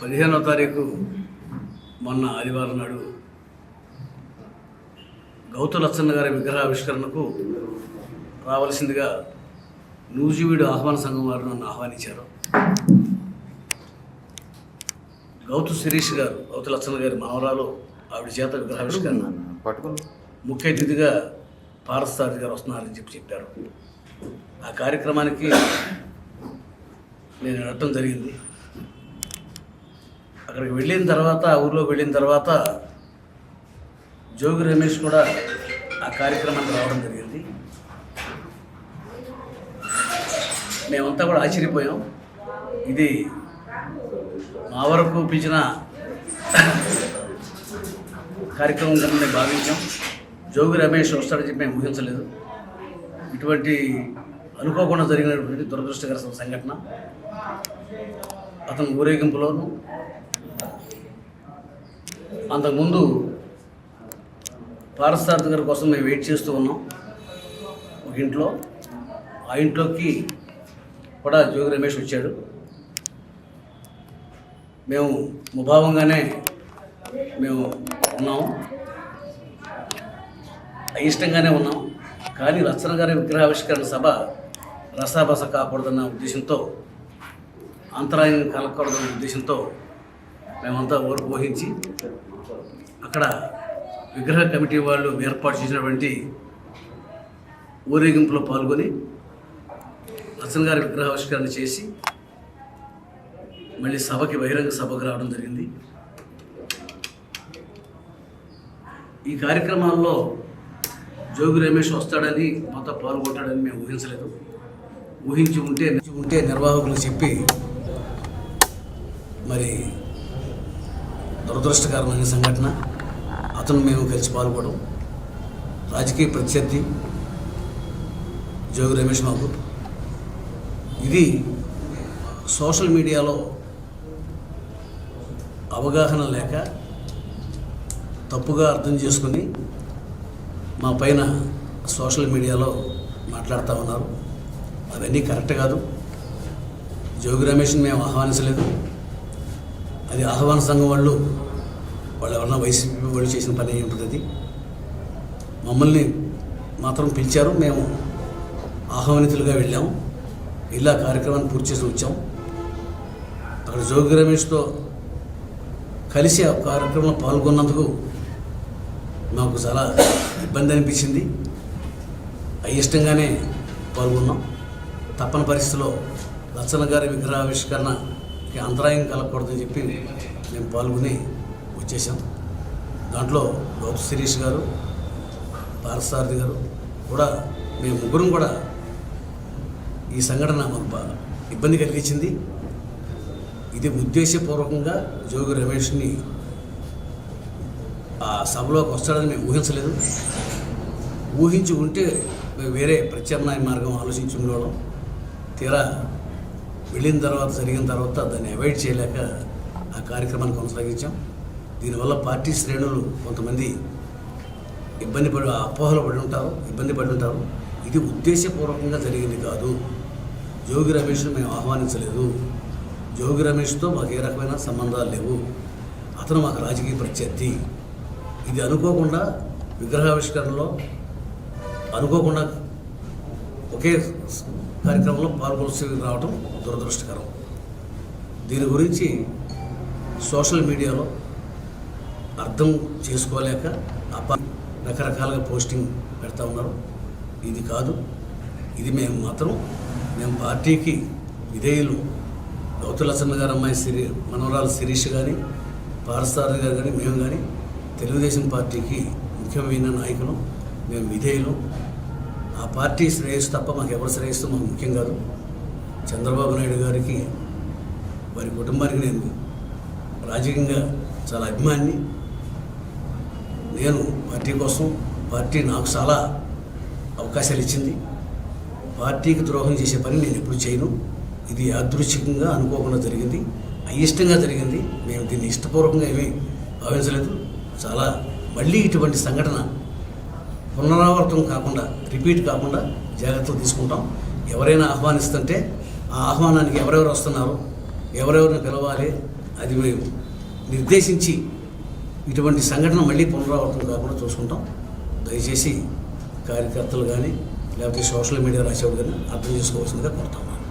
పదిహేనవ తారీఖు మొన్న ఆదివారం నాడు గౌతు లచ్చన్న గారి విగ్రహావిష్కరణకు రావలసిందిగా నూజివీడు ఆహ్వాన సంఘం వారు నన్ను ఆహ్వానించారు. గౌతు శిరీష్ గారు గౌతు లచ్చన్న గారి మనవరాలు ఆవిడ చేత విగ్రహావిష్కరణ ముఖ్య అతిథిగా పారసారథి గారు వస్తున్నారని చెప్పి చెప్పారు. ఆ కార్యక్రమానికి నేను వెళ్ళటం జరిగింది. అక్కడికి వెళ్ళిన తర్వాత ఆ ఊర్లో వెళ్ళిన తర్వాత జోగి రమేష్ కూడా ఆ కార్యక్రమానికి రావడం జరిగింది. మేమంతా కూడా ఆశ్చర్యపోయాం. ఇది మా వరకు పిలిచిన కార్యక్రమం కింద మేము భావించాం. జోగి రమేష్ వస్తాడని చెప్పి మేము ఊహించలేదు. ఇటువంటి అనుకోకుండా జరిగినటువంటి దురదృష్టకర సంఘటన. అతను ఊరేగింపులోను అంతకుముందు పారసారథి గారి కోసం మేము వెయిట్ చేస్తూ ఉన్నాం. ఒక ఇంట్లో ఆ ఇంట్లోకి కూడా జోగి రమేష్ వచ్చాడు. మేము ముభావంగానే మేము ఉన్నాము అయిష్టంగానే ఉన్నాం. కానీ రచన గారి విగ్రహావిష్కరణ సభ రసాబస కాకూడదన్న ఉద్దేశంతో అంతరాయం కలగకూడదన్న ఉద్దేశంతో మేమంతా ఓర్పు వహించి అక్కడ విగ్రహ కమిటీ వాళ్ళు ఏర్పాటు చేసినటువంటి ఊరేగింపులో పాల్గొని రచన గారి విగ్రహావిష్కరణ చేసి మళ్ళీ సభకి బహిరంగ సభకు రావడం జరిగింది. ఈ కార్యక్రమాల్లో జోగి రమేష్ వస్తాడని మొత్తం పాల్గొంటాడని మేము ఊహించలేదు. ఊహించి ఉంటే ఉంటే నిర్వాహకులు చెప్పి మరి దురదృష్టకరమైన సంఘటన. అతను మేము కలిసి పాల్గొనడం. రాజకీయ ప్రత్యర్థి జోగి రమేష్ బాబు. ఇది సోషల్ మీడియాలో అవగాహన లేక తప్పుగా అర్థం చేసుకుని మా పైన సోషల్ మీడియాలో మాట్లాడుతూ ఉన్నారు. అవన్నీ కరెక్ట్ కాదు. జోగి రమేష్ని మేము ఆహ్వానించలేదు. అది ఆహ్వాన సంఘం వాళ్ళు వాళ్ళు ఎవరన్నా వైసీపీ వాళ్ళు చేసిన పని అయి ఉంటుంది అది మమ్మల్ని మాత్రం పిలిచారు. మేము ఆహ్వానితులుగా వెళ్ళాము ఇలా కార్యక్రమాన్ని పూర్తి చేసి వచ్చాం. అక్కడ జోగి రమేష్తో కలిసి ఆ కార్యక్రమంలో పాల్గొన్నందుకు మాకు చాలా ఇబ్బంది అనిపించింది. అయిష్టంగానే పాల్గొన్నాం. తప్పని పరిస్థితిలో లచ్చన గారి విగ్రహావిష్కరణ అంతరాయం కలగకూడదని చెప్పి మేము పాల్గొని వచ్చేసాం దాంట్లో గౌతు శిరీష్ గారు పారసారథి గారు కూడా మేము ముగ్గురం కూడా ఈ సంఘటన మాకు ఇబ్బంది కలిగించింది. ఇది ఉద్దేశపూర్వకంగా జోగి రమేష్ని ఆ సభలోకి వస్తాడని మేము ఊహించలేదు. ఊహించి ఉంటే మేము వేరే ప్రత్యామ్నాయ మార్గం ఆలోచించి ఉండేవాళ్ళం. తీరా వెళ్ళిన తర్వాత జరిగిన తర్వాత దాన్ని అవాయిడ్ చేయలేక ఆ కార్యక్రమాన్ని కొనసాగించాం. దీనివల్ల పార్టీ శ్రేణులు కొంతమంది ఇబ్బంది పడి అపోహలు పడి ఉంటారు ఇబ్బంది పడి ఉంటారు. ఇది ఉద్దేశపూర్వకంగా జరిగింది కాదు. జోగి రమేష్ను మేము ఆహ్వానించలేదు. జోగి రమేష్తో మాకు ఏ రకమైన సంబంధాలు లేవు. అతను మాకు రాజకీయ ప్రత్యర్థి. ఇది అనుకోకుండా విగ్రహావిష్కరణలో అనుకోకుండా ఒకే కార్యక్రమంలో పాల్గొల్సి రావడం దురదృష్టకరం. దీని గురించి సోషల్ మీడియాలో అర్థం చేసుకోలేక అపా రకరకాలుగా పోస్టింగ్ పెడతా ఉన్నారు. ఇది కాదు ఇది మేము మాత్రం మేము పార్టీకి విధేయులు. గౌతులసన్న గారు అమ్మాయి సిరి మనవరాలు శిరీష్ కానీ పారసారథి గారు కానీ మేము కానీ తెలుగుదేశం పార్టీకి ముఖ్యమైన నాయకులు మేము విధేయులు. ఆ పార్టీ శ్రేయస్సు తప్ప మాకు ఎవరి శ్రేయస్సు మాకు ముఖ్యం కాదు. చంద్రబాబు నాయుడు గారికి వారి కుటుంబానికి నేను రాజకీయంగా చాలా అభిమాని నేను పార్టీ కోసం పార్టీ నాకు చాలా అవకాశాలు ఇచ్చింది. పార్టీకి ద్రోహం చేసే పని నేను ఎప్పుడు చేయను. ఇది యాదృచ్ఛికంగా అనుకోకుండా జరిగింది. అయిష్టంగా జరిగింది. మేము దీన్ని ఇష్టపూర్వకంగా ఏమీ భావించలేదు. చాలా మళ్ళీ ఇటువంటి సంఘటన పునరావృతం కాకుండా రిపీట్ కాకుండా జాగ్రత్తలు తీసుకుంటాం. ఎవరైనా ఆహ్వానిస్తుంటే ఆ ఆహ్వానానికి ఎవరెవరు వస్తున్నారు ఎవరెవరిని పిలవాలి అది మేము నిర్దేశించి ఇటువంటి సంఘటన మళ్ళీ పునరావృతం కాకుండా చూసుకుంటాం. దయచేసి కార్యకర్తలు కానీ లేకపోతే సోషల్ మీడియా రాసేవాడు కానీ అర్థం చేసుకోవాల్సిందిగా కోరుతాం